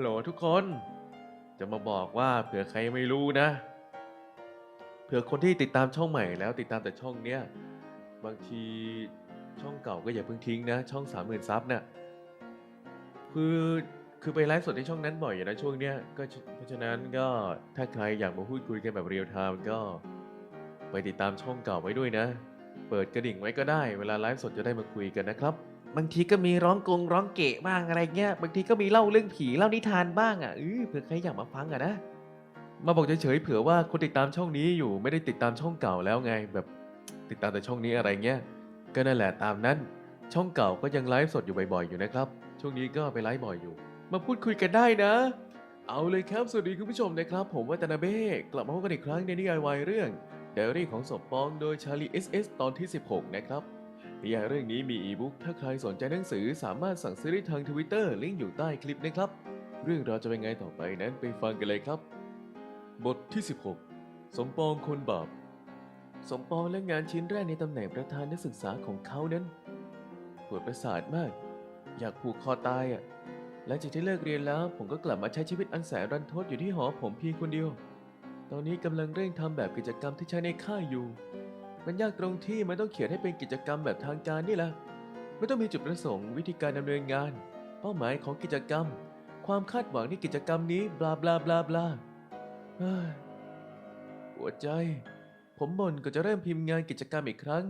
ฮัลโหลทุกคน จะมาบอกว่าเผื่อใครไม่รู้นะ เผื่อคนที่ติดตามช่องใหม่แล้วติดตามแต่ช่องเนี้ย บางทีช่องเก่าก็อย่าเพิ่งทิ้งนะ ช่องสามหมื่นซับเนี่ยคือคือไปไลฟ์สดในช่องนั้นบ่อยอยู่นะช่วงเนี้ยก็เพราะฉะนั้นก็ถ้าใครอยากมาพูดคุยกันแบบเรียลไทม์ก็ ไปติดตามช่องเก่าไว้ด้วยนะ เปิดกระดิ่งไว้ก็ได้ เวลาไลฟ์สดจะได้มาคุยกันนะครับ บางทีก็มีร้องกงร้องเกะบ้างอะไรเงี้ย บางทีก็มีเล่าเรื่องผีเล่านิทานบ้างอะเออเผื่อใครอยากมาฟังอะนะ มาบอกเฉยๆเผื่อว่าคนติดตามช่องนี้อยู่ไม่ได้ติดตามช่องเก่าแล้วไง แบบติดตามแต่ช่องนี้อะไรเงี้ย ก็นั่นแหละตามนั้น ช่องเก่าก็ยังไลฟ์สดอยู่บ่อยๆอยู่นะครับ ช่วงนี้ก็ไปไลฟ์บ่อยอยู่ มาพูดคุยกันได้นะ เอาเลยครับสวัสดีคุณผู้ชมนะครับ ผมวัตนาเบ้กลับมาพบกันอีกครั้งในนิยายวายเรื่องไดอารี่ของศพปองโดยชาลี SS ตอนที่ 16 นะครับ นิยายเรื่องนี้มีอีบุ๊กถ้าใครสนใจหนังสือสามารถสั่งซื้อได้ทางทวิตเตอร์ลิงก์อยู่ใต้คลิปนะครับ เรื่องราวจะเป็นไงต่อไปนั้นไปฟังกันเลยครับ บทที่ 16 สมปองคนบาป สมปองและงานชิ้นแรกในตำแหน่งประธานนักศึกษาของเขานั้นปวดประสาทมาก อยากผูกคอตายอะหลังจากที่เลิกเรียนแล้วผมก็กลับมาใช้ชีวิตอันแสนรันทดอยู่ที่หอผมเพียงคนเดียว ตอนนี้กำลังเร่งทำแบบกิจกรรมที่ใช้ในค่ายอยู่ มันยากตรงที่มันต้องเขียนให้เป็นกิจกรรมแบบทางการนี่แหละไม่ต้องมีจุดประสงค์วิธีการดำเนินงาน เป้าหมายของกิจกรรม ความคาดหวังในกิจกรรมนี้บลาบลาบลาบลาเฮ้ยปวดใจ ผมบ่นก็จะเริ่มพิมพ์งานกิจกรรมอีกครั้ง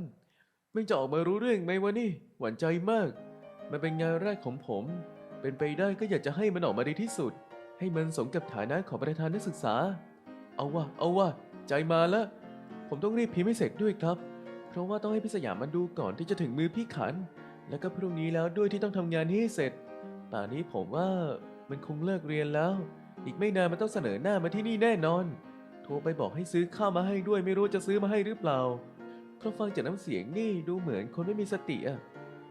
มันจะออกมารู้เรื่องไหมวะนี่หวั่นใจมาก มันเป็นงานแรกของผม เป็นไปได้ก็อยากจะให้มันออกมาดีที่สุด ให้มันสมกับฐานะของประธานนักศึกษา เอาวะเอาวะใจมาแล้ว ผมต้องรีบพิมพ์ให้เสร็จด้วยครับ เพราะว่าต้องให้พี่สยามมาดูก่อนที่จะถึงมือพี่ขัน แล้วก็พรุ่งนี้แล้วด้วยที่ต้องทำงานให้เสร็จ ป่านนี้ผมว่ามันคงเลิกเรียนแล้ว อีกไม่นานมันต้องเสนอหน้ามาที่นี่แน่นอน โทรไปบอกให้ซื้อข้าวมาให้ด้วยไม่รู้จะซื้อมาให้หรือเปล่าเพราะฟังจากน้ำเสียงนี่ดูเหมือนคนไม่มีสติอะ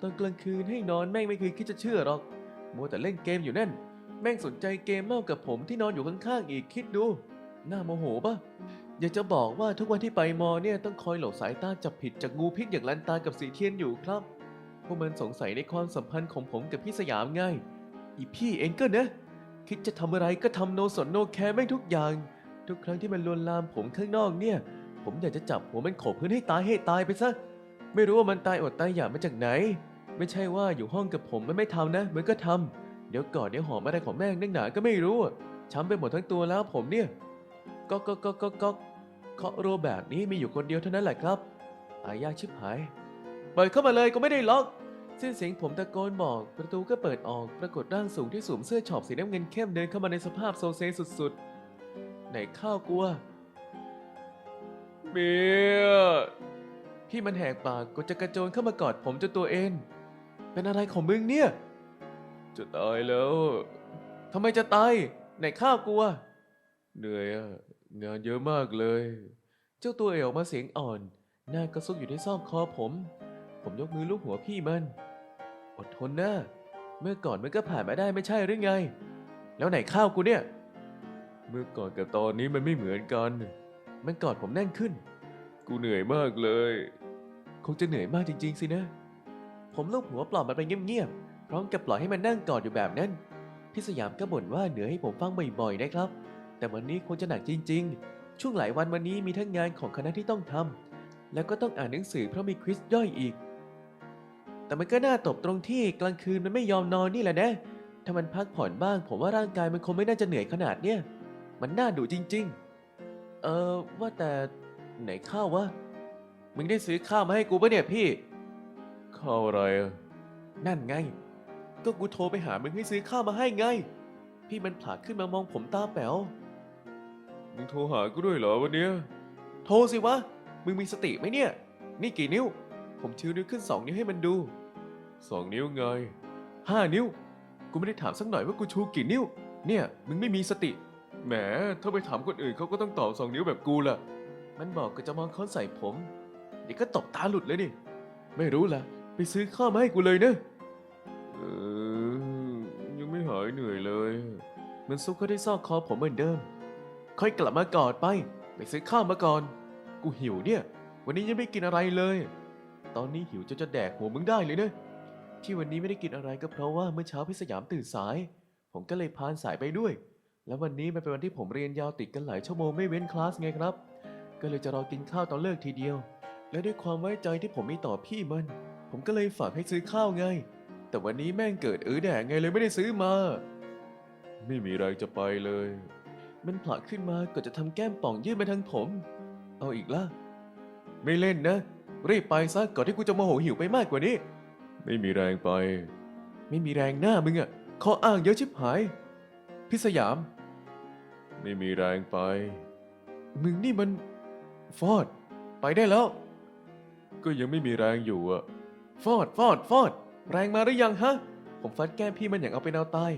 ตอนกลางคืนให้นอนแม่งไม่เคยคิดจะเชื่อหรอก มัวแต่เล่นเกมอยู่นั่น แม่งสนใจเกมมากกับผมที่นอนอยู่ข้างๆอีกคิดดู น่าโมโหปะ อยากจะบอกว่าทุกวันที่ไปมอเนี่ยต้องคอยหลบสายตาจับผิดจากงูพิษอย่างลันตากับสีเทียนอยู่ครับ พวกมันสงสัยในความสัมพันธ์ของผมกับพี่สยามไง อีพี่เองก็นะ คิดจะทำอะไรก็ทำโนสนโนแคร์แม่งทุกอย่าง ทุกครั้งที่มันลวนลามผมข้างนอกเนี่ย ผมอยากจะจับหัวมันโขกพื้นให้ตายให้ตายไปซะ ไม่รู้ว่ามันตายอดตายอยากมาจากไหน ไม่ใช่ว่าอยู่ห้องกับผมมันไม่ทำนะ มันก็ทำเดี๋ยวก่อนเดี๋ยวหอมอะไรของแม่งนักหนาก็ไม่รู้ช้ำไปหมดทั้งตัวแล้วผมเนี่ย ก็ก็ก็ก็ก็เคาะโรแบบนี้มีอยู่คนเดียวเท่านั้นแหละครับตายยากชิบหายเปิดเข้ามาเลยก็ไม่ได้ล็อกสิ้นเสียงผมตะโกนบอก ประตูก็เปิดออกปรากฏร่างสูงที่สวมเสื้อช็อปสีน้ำเงินเข้มเดินเข้ามาในสภาพโซเซสุดๆ ไหนข้าวกลัวเมียพี่มันแหกปากก็จะกระโจนเข้ามากอดผมจนตัวเองเป็นอะไรของมึงเนี่ย จะตายแล้วทำไมจะตายไหนข้าวกลัวเหนื่อยอะ งานเยอะมากเลย เจ้าตัวเอ๋ออกมาเสียงอ่อน หน้าก็ซุกอยู่ที่ซอกคอผม ผมยกมือลูบหัวพี่มัน อดทนนะเมื่อก่อนมันก็ผ่านมาได้ไม่ใช่หรือไง แล้วไหนข้าวกูเนี่ย เมื่อก่อนกับตอนนี้มันไม่เหมือนกัน มันกอดผมแน่นขึ้น กูเหนื่อยมากเลย คงจะเหนื่อยมากจริง ๆ สินะ ผมลูบหัวปลอบมันไปเงียบๆ พร้อมกับปล่อยให้มันนั่งกอดอยู่แบบนั้น พี่สยามก็บ่นว่าเหนื่อยให้ผมฟังบ่อยๆนะครับ แต่วันนี้คงจะหนักจริง ๆ ช่วงหลายวันวันนี้มีทั้งงานของคณะที่ต้องทำแล้วก็ต้องอ่านหนังสือเพราะมีควิสย่อยอีก แต่มันก็น่าตบตรงที่กลางคืนมันไม่ยอมนอนนี่แหละนะ ถ้ามันพักผ่อนบ้าง ผมว่าร่างกายมันคงไม่น่าจะเหนื่อยขนาดเนี้ย มันน่าดุจริง ๆ เออว่าแต่ไหนข้าววะ มึงได้ซื้อข้าวมาให้กูปะเนี่ยพี่ ข้าวอะไร นั่นไง ก็กูโทรไปหามึงให้ซื้อข้าวมาให้ไง พี่มันผลักขึ้นมามองผมตาแป๋ว มึงโทรหากูด้วยเหรอวันเนี้ยโทรสิวะ มึงมีสติไหมเนี่ย นี่กี่นิ้ว ผมชูนิ้วขึ้นสองนิ้วให้มันดู สองนิ้วไงห้านิ้ว กูไม่ได้ถามสักหน่อยว่ากูชูกี่นิ้ว เนี่ย มึงไม่มีสติ แหม ถ้าไปถามคนอื่นเขาก็ต้องตอบสองนิ้วแบบกูล่ะ มันบอกก็จะมองค้อนใส่ผม เดี๋ยวก็ตบตาหลุดเลยนี่ ไม่รู้ล่ะ ไปซื้อข้าวมาให้กูเลยนะเออยังไม่หายเหนื่อยเลย มันซุกเข้าที่ซอกคอผมเหมือนเดิม ค่อยกลับมากอดไป ไปซื้อข้าวมาก่อน กูหิวเนี่ย วันนี้ยังไม่กินอะไรเลย ตอนนี้หิวจนจะแดกหัวมึงได้เลยเนะที่วันนี้ไม่ได้กินอะไรก็เพราะว่าเมื่อเช้าพี่สยามตื่นสาย ผมก็เลยพานสายไปด้วย แล้ววันนี้มันเป็นวันที่ผมเรียนยาวติดกันหลายชั่วโมงไม่เว้นคลาสไงครับ ก็เลยจะรอกินข้าวตอนเลิกทีเดียว และด้วยความไว้ใจที่ผมมีต่อพี่มัน ผมก็เลยฝากให้ซื้อข้าวไง แต่วันนี้แม่งเกิดเออแดงไงเลยไม่ได้ซื้อมา ไม่มีแรงจะไปเลย มันผลักขึ้นมาก็จะทำแก้มป่องยื่นมาทางผม เอาอีกละไม่เล่นนะ รีบไปซะก่อนที่กูจะโมโหหิวไปมากกว่านี้ ไม่มีแรงไป ไม่มีแรงหน้ามึงอะข้ออ้างเยอะชิบหายพี่สยาม ไม่มีแรงไป มึงนี่มัน ฟอด ไปได้แล้ว ก็ยังไม่มีแรงอยู่อะฟอดฟอดฟอด แรงมาหรือยังฮะ ผมฟัดแก้มพี่มันอย่างเอาเป็นเอาตาย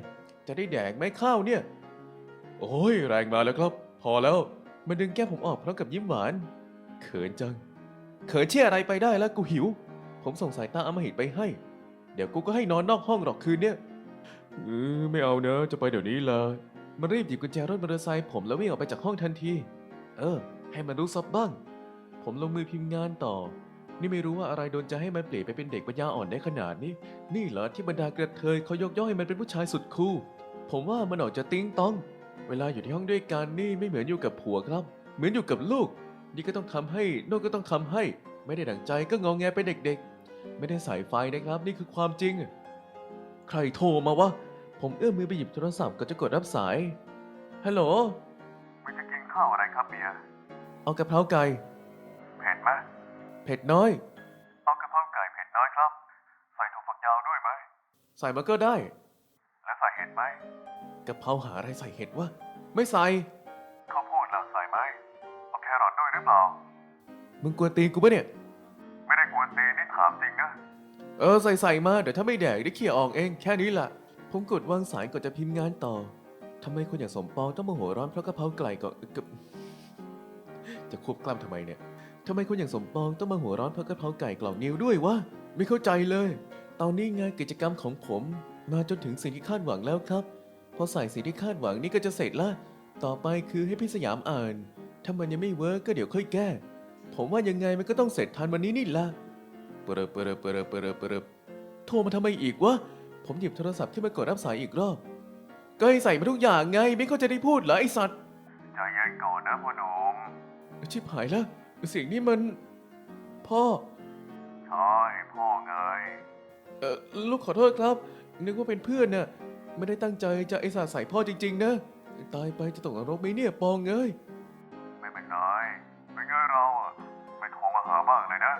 จะได้แดกไหมข้าวเนี่ย โอ้ยแรงมาแล้วครับ พอแล้วมันดึงแก้มผมออกพร้อมกับยิ้มหวาน เขินจัง เขินเชี่ยอะไรไปได้แล้วกูหิว ผมส่งสายตาอำมหิตไปให้ เดี๋ยวกูก็ให้นอนนอกห้องหรอกคืนเนี้ยเออไม่เอาเนอะจะไปเดี๋ยวนี้เลยมันรีบหยิบกุญแจรถมอเตอร์ไซค์ผมแล้ววิ่งออกไปจากห้องทันที เออ ให้มันรู้ซับบ้าง ผมลงมือพิมพ์งานต่อ นี่ไม่รู้ว่าอะไรโดนใจให้มันเปลี่ยนไปเป็นเด็กปัญญาอ่อนได้ขนาดนี้ นี่เหรอที่บรรดากระเทยเขายกย่องให้มันเป็นผู้ชายสุดคูลผมว่ามันออกจะติ้งต้อง เวลาอยู่ที่ห้องด้วยกันนี่ไม่เหมือนอยู่กับผัวครับ เหมือนอยู่กับลูก นี่ก็ต้องทำให้โน่นก็ต้องทำให้ ไม่ได้ดังใจก็งองแงเป็นเด็กๆ ไม่ได้สายไฟนะครับ นี่คือความจริง ใครโทรมาวะ ผมเอื้อมมือไปหยิบโทรศัพท์ก็จะกดรับสาย ฮัลโหลมันจะกินข้าวอะไรครับเมีย เอากะเพราไก่ เผ็ดไหมเผ็ดน้อย เอากะเพราไก่เผ็ดน้อยครับ ใส่ถั่วฝักยาวด้วยไหม ใส่มาก็ได้ กะเพราหาอะไรใส่เห็ดวะ ไม่ใส่ ข้าวโพดล่ะใส่ไหมเอาแครอทด้วยหรือเปล่า มึงกวนตีนกูปะเนี่ย ไม่ได้กวนตีนนี่ถามจริงนะ เออใส่ใส่มาเดี๋ยวถ้าไม่แดกได้เขี่ยออกเองแค่นี้แหละผมกดวางสายก่อนจะพิมพ์งานต่อทำไมคนอย่างสมปองต้องมาหัวร้อนเพราะกะเพราไก่ก็กับจะควบกล้ำทำไมเนี่ยทำไมคนอย่างสมปองต้องมาหัวร้อนเพราะกะเพราไก่กล่องนิ้วด้วยวะไม่เข้าใจเลย ตอนนี้งานกิจกรรมของผม มาจนถึงสิ่งที่คาดหวังแล้วครับ พอใส่สิ่งที่คาดหวังนี่ก็จะเสร็จละ ต่อไปคือให้พี่สยามอ่าน ถ้ามันยังไม่เวิร์กก็เดี๋ยวค่อยแก้ ผมว่ายังไงมันก็ต้องเสร็จทันวันนี้นี่ละเปรอะเปรอะเปรอะเปรอะเปรอะโทรมาทำไมอีกวะ ผมหยิบโทรศัพท์ขึ้นมากดรับสายอีกรอบ ก็ให้ใส่มาทุกอย่างไง ไม่เข้าใจได้พูดเหรอไอสัตว์ใจเย็นก่อนนะพ่อหนุ่มชิบหายแล้วเสียงนี้มัน พ่อ ใช่พ่อไง เออลูกขอโทษครับ นึกว่าเป็นเพื่อนน่ะ ไม่ได้ตั้งใจจะไอสัตว์ใส่พ่อจริง ๆ นะ ตายไปจะตกนรกไหมเนี่ยปองเอ้ยไม่เป็นไรเป็นไงเราอะไม่โทรมาหาบ้างเลยนะ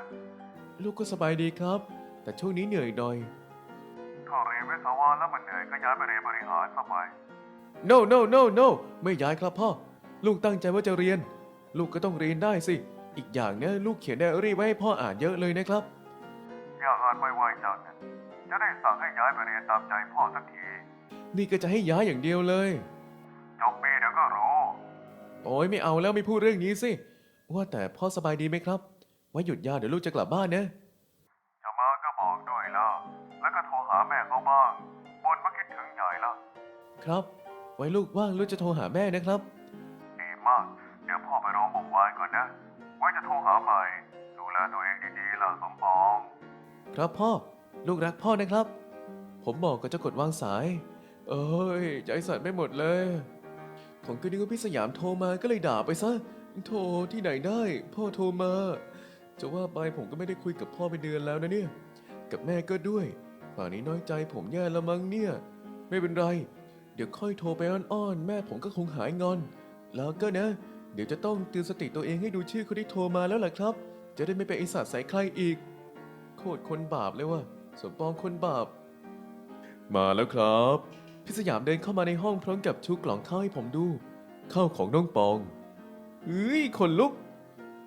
ลูกก็สบายดีครับ แต่ช่วงนี้เหนื่อยหน่อยถ้าเรียนวิศวะแล้วมันเหนื่อยก็ย้ายไปเรียนบริหารซะไป no no no no ไม่ย้ายครับพ่อ ลูกตั้งใจว่าจะเรียน ลูกก็ต้องเรียนได้สิ อีกอย่างนะลูกเขียนไดอารี่ไว้ให้พ่ออ่านเยอะเลยนะครับ อยากอ่านไวๆจังนะจะได้สั่งให้ย้ายไปเรียนตามใจพ่อสักที นี่ก็จะให้ย้ายอย่างเดียวเลยจบปีเดี๋ยวก็รู้โอ้ยไม่เอาแล้วไม่พูดเรื่องนี้สิ ว่าแต่พ่อสบายดีไหมครับ ไว้หยุดยาวเดี๋ยวลูกจะกลับบ้านนะจะมาก็บอกด้วยละแล้วก็โทรหาแม่เขาบ้างบนมาคิดถึงใหญ่ละครับ ไว้ลูกว่างลูกจะโทรหาแม่นะครับ ดีมาก เดี๋ยวพ่อไปรอบุกไว้ก่อนนะ ไว้จะโทรหาใหม่ดูแลตัวเองดีๆล่ะสมปอง ครับพ่อ ลูกรักพ่อนะครับ ผมบอกก็จะกดวางสาย เอ้ย ใจสั่นไม่หมดเลย ผมก็นึกว่าพี่สยามโทรมาก็เลยด่าไปซะ โทรที่ไหนได้ พ่อโทรมา จะว่าไปผมก็ไม่ได้คุยกับพ่อเป็นเดือนแล้วนะเนี่ย กับแม่ก็ด้วย ป่านนี้น้อยใจผมแย่ละมั้งเนี่ย ไม่เป็นไร เดี๋ยวค่อยโทรไปอ้อนๆแม่ผมก็คงหายงอน แล้วก็นะ เดี๋ยวจะต้องเตือนสติตัวเองให้ดูชื่อคนที่โทรมาแล้วล่ะครับ จะได้ไม่ไปนไอสัตว์ใส่ใครอีก โคตรคนบาปเลยว่ะสมปองคนบาป มาแล้วครับ พี่สยามเดินเข้ามาในห้องพร้อมกับชูกล่องข้าวให้ผมดูข้าวของน้องปองเฮ้ยคนลุก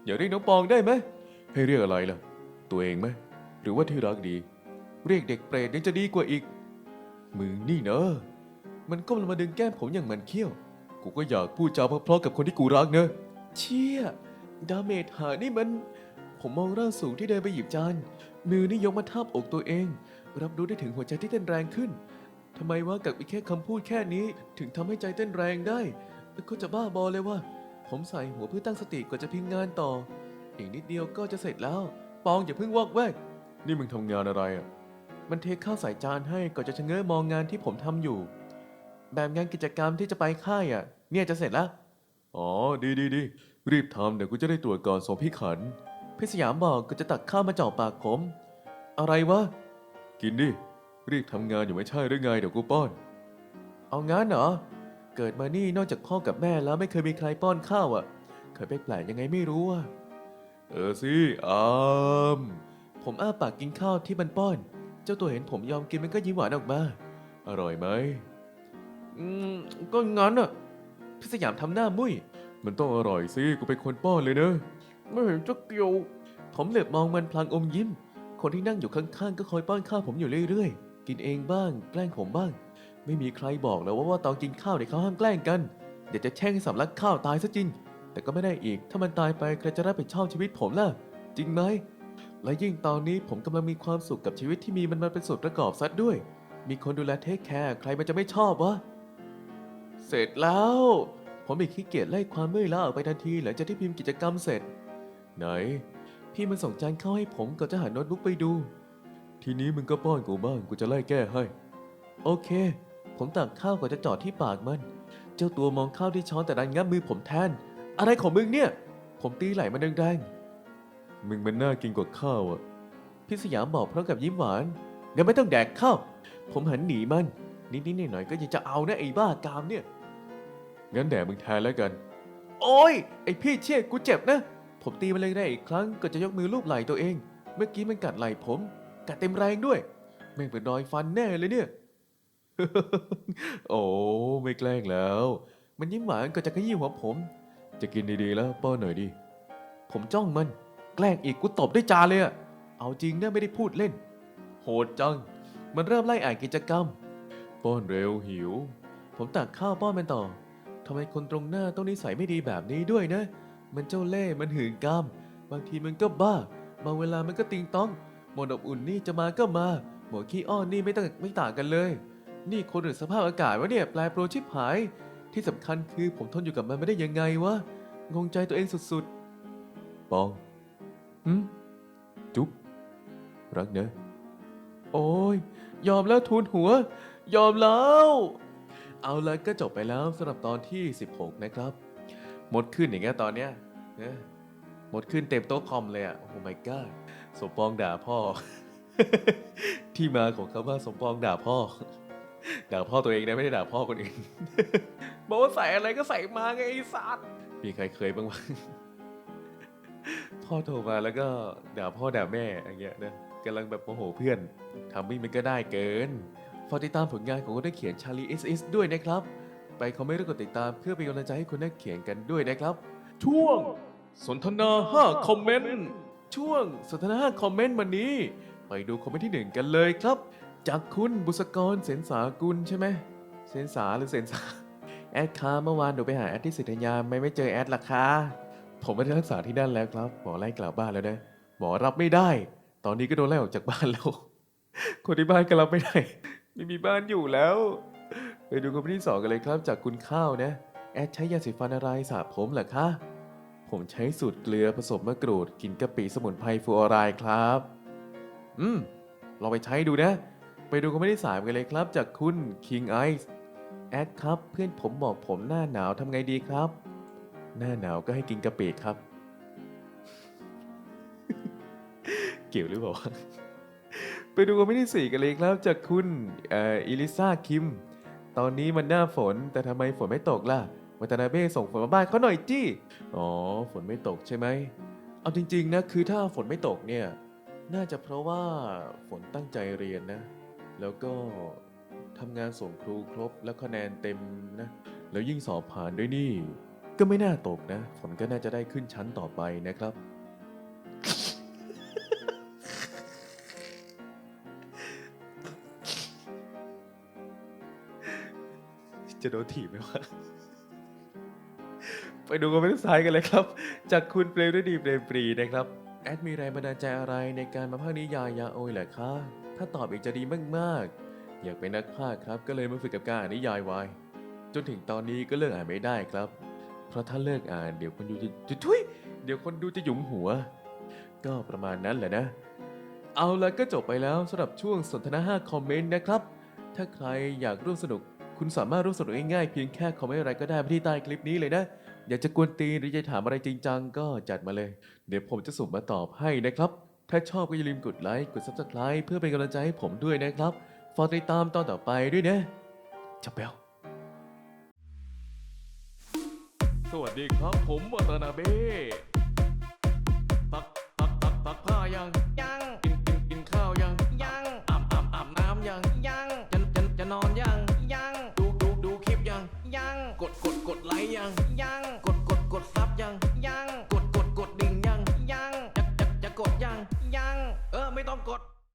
อย่าเรียกน้องปองได้ไหมให้เรียกอะไรล่ะ ตัวเองไหมหรือว่าที่รักดี เรียกเด็กเปรตยังจะดีกว่าอีกมึงนี่เนอะมันก้มลงมาดึงแก้มผมอย่างมันเขี้ยว กูก็อยากพูดจาเพราะๆกับคนที่กูรักเนอะ เชี่ย ดาเมจหานี่มัน ผมมองร่างสูงที่เดินไปหยิบจาน มือนี่ยกมาทาบอกตัวเอง รับรู้ได้ถึงหัวใจที่เต้นแรงขึ้นำไมว่ากับอีกแค่คำพูดแค่นี้ ถึงทำให้ใจเต้นแรงได้ก็จะบ้าบอเลยว่า ผมใส่หัวเพื่อตั้งสติก่อนจะพิมพ์งานต่อ อีกนิดเดียวก็จะเสร็จแล้ว ปองอย่าเพิ่งวอกแวก นี่มึงทำงานอะไรอะ มันเทข้าวใส่จานให้ก่อนจะชะเง้อมองงานที่ผมทำอยู่ แบบงานกิจกรรมที่จะไปค่ายอะ เนี่ยจะเสร็จแล้ว อ๋อ ดีดีดีรีบทำเดี๋ยวกูจะได้ตรวจก่อนส่งพี่ขัน พี่สยามบอกก็จะตักข้าวมาเจ่อปากผม อะไรวะ กินดิ รีบทำงานอยู่ไม่ใช่หรือไงเดี๋ยวกูป้อน เอางั้นเหรอ เกิดมานี่นอกจากพ่อกับแม่แล้วไม่เคยมีใครป้อนข้าวอะ เคยไปแปลกยังไงไม่รู้อะ เออสิอามผมอ้าปากกินข้าวที่มันป้อน เจ้าตัวเห็นผมยอมกินมันก็ยิ้มหวานออกมา อร่อยไหม อืม ก็งั้นอะพี่สยามทำหน้ามุ้ย มันต้องอร่อยสิ กูเป็นคนป้อนเลยเนะไม่เห็นจะเกี่ยว ผมเหลือบมองมันพลางอมยิ้ม คนที่นั่งอยู่ข้างๆ ก็คอยป้อนข้าวผมอยู่เรื่อยๆ กินเองบ้าง แกล้งผมบ้าง ไม่มีใครบอกแล้วว่าว่าตอนกินข้าวเนี่ยเขาห้ามแกล้งกัน เดี๋ยวจะแช่งให้สำลักข้าวตายซะจริง แต่ก็ไม่ได้อีก ถ้ามันตายไปใครจะรับผิดชอบชีวิตผมล่ะ จริงไหม และยิ่งตอนนี้ผมกำลังมีความสุขกับชีวิตที่มีมันมาเป็นส่วนประกอบซะด้วย มีคนดูแลเทคแคร์ใครมันจะไม่ชอบวะ เสร็จแล้ว ผมอีกขี้เกียจไล่ความเมื่อยล้าออกไปทันทีหลังจากที่พิมพ์กิจกรรมเสร็จ ไหน พี่มันส่งจานข้าวให้ผมก่อนจะหาโน้ตบุ๊กไปดู ทีนี้มึงก็ป้อนกูบ้างกูจะไล่แก้ให้ โอเค ผมตักข้าวก่อนจะจอดที่ปากมัน เจ้าตัวมองข้าวที่ช้อนแต่ดันงับมือผมแทน อะไรของมึงเนี่ย ผมตีไหล่มันแรงๆ มึงมันน่ากินกว่าข้าวอะพี่สยามบอกพร้อมกับยิ้มหวานงั้นไม่ต้องแดกข้าว ผมหันหนีมัน นิดๆหน่อยๆก็ยังจะเอานะไอ้บ้ากามเนี่ย งั้นแดกมึงแทนแล้วกัน โอ้ยไอพี่เชี่ยกูเจ็บนะ ผมตีมันเลยได้อีกครั้งก็จะยกมือลูบไหล่ตัวเอง เมื่อกี้มันกัดไหล่ผม กัดเต็มแรงด้วย แม่งเป็นรอยฟันแน่เลยเนี่ย โอ้ไม่แกล้งแล้ว มันยิ้มหวานก็จะขยี้หัวผม จะกินดีๆแล้วป้อนหน่อยดิ ผมจ้องมัน แกล้งอีกกูตบด้วยจานเลยอะเอาจริงนะไม่ได้พูดเล่น โหดจัง มันเริ่มไล่อ่านกิจกรรม ป้อนเร็วหิว ผมตักข้าวป้อนมันต่อทำไมคนตรงหน้าต้องนิสัยไม่ดีแบบนี้ด้วยนะ มันเจ้าเล่ห์มันหื่นกาม บางทีมันก็บ้า บางเวลามันก็ติงต้อง หมดอบอุ่นนี่จะมาก็มาหมดขี้อ้อนนี่ไม่ต่างไม่ต่างกันเลย นี่คนหรือสภาพอากาศวะเนี่ยแปลโปรชิบหาย ที่สำคัญคือผมทนอยู่กับมันไม่ได้ยังไงวะงงใจตัวเองสุดๆ ปองหืมจุ๊บรักเนอะโอ้ยยอมแล้วทูลหัว ยอมแล้ว เอาละก็จบไปแล้วสำหรับตอนที่ 16 นะครับ หมดขึ้นอย่างเงี้ยตอนเนี้ยนะหมดขึ้นเต็มโต๊ะคอมเลยอะโอ้ my god สมปองด่าพ่อ ที่มาของคำว่าสมปองด่าพ่อ ด่าพ่อตัวเองนะไม่ได้ด่าพ่อคนอื่นบอกว่าใส่อะไรก็ใส่มาไงไอ้สัตว์มีใครเคยบ้างวะพ่อโทรมาแล้วก็ด่าพ่อด่าแม่อย่างเงี้ยนะกำลังแบบโมโหเพื่อนทำมิ่งมันก็ได้เกินฝากติดตามผลงานของคนนักเขียนชาลี SS ด้วยนะครับ ไปคอมเมนต์และกดติดตามเพื่อเป็นกำลังใจให้คนนักเขียนกันด้วยนะครับ ช่วงสนทนา 5 คอมเมนต์ ช่วงสนทนาคอมเมนต์วันนี้ ไปดูคอมเมนต์ที่1กันเลยครับ จากคุณบุษกรเสนสากุลใช่ไหมเสนสาหรือเสนสาแอดคะเมื่อวานหนูไปหาแอดที่สิทธยาไม่ไม่เจอแอดล่ะคะผมไม่ได้รักษาที่นั่นแล้วครับหมอไล่กลับบ้านแล้วนะหมอรับไม่ได้ ตอนนี้ก็โดนไล่ออกจากบ้านแล้ว คนที่บ้านก็รับไม่ได้ไม่มีบ้านอยู่แล้วไปดูคอมเมนต์ที่สองกันเลยครับ จากคุณข้าวนะ แอดใช้ยาสีฟันอะไรสระผมเหรอคะ ผมใช้สูตรเกลือผสมมะกรูดกินกะปิสมุนไพรฟูออไรด์ครับ อืม ลองไปใช้ดูนะ ไปดูคอมเมนต์ที่สามกันเลยครับ จากคุณ King Ice แอดครับ เพื่อนผมบอกผมหน้าหนาวทำไงดีครับ หน้าหนาวก็ให้กินกะปิครับ เกี่ยวหรือเปล่า ไปดูคอมเมนต์ที่สี่กันเลยครับ จากคุณเอ่ออิลิซาคิม ตอนนี้มันหน้าฝนแต่ทำไมฝนไม่ตกล่ะ วัตนาเบ้ส่งฝนมาบ้านเขาหน่อยจี้อ๋อฝนไม่ตกใช่ไหมเอาจริงๆนะคือถ้าฝนไม่ตกเนี่ยน่าจะเพราะว่าฝนตั้งใจเรียนนะ แล้วก็ทำงานส่งครูครบแล้วคะแนนเต็มนะ แล้วยิ่งสอบผ่านด้วยนี่ ก็ไม่น่าตกนะ ฝนก็น่าจะได้ขึ้นชั้นต่อไปนะครับ จะโดนถีบไหมวะ ไปดูกันเป็นซ้ายกันเลยครับ จากคุณเปรมฤดีเปรมปรีนะครับ แอดมีแรงบันดาลใจอะไรในการมาพากย์นิยายยาโอยเหรอคะ ถ้าตอบอีกจะดีมากๆ อยากเป็นนักพากย์ครับ ก็เลยมาฝึกกับการอ่านนิยายวาย จนถึงตอนนี้ก็เลิกอ่านไม่ได้ครับ เพราะถ้าเลิกอ่านเดี๋ยวคนดูจะจะทุยเดี๋ยวคนดูจะหยุมหัว ก็ประมาณนั้นแหละนะ เอาละก็จบไปแล้วสำหรับช่วงสนทนา5คอมเมนต์นะครับ ถ้าใครอยากร่วมสนุก คุยคุณสามารถร่วมสนุกง่ายๆเพียงแค่คอมเมนต์อะไรก็ได้ที่ใต้คลิปนี้เลยนะ อยากจะกวนตีนหรือจะถามอะไรจริงจังก็จัดมาเลย เดี๋ยวผมจะสุ่มมาตอบให้นะครับ ถ้าชอบก็อย่าลืมกดไลค์ กด subscribe เพื่อเป็นกำลังใจให้ผมด้วยนะครับฝากติดตามตอนต่อไปด้วยนะจับเบลสวัสดีครับผมวัตนาเบ้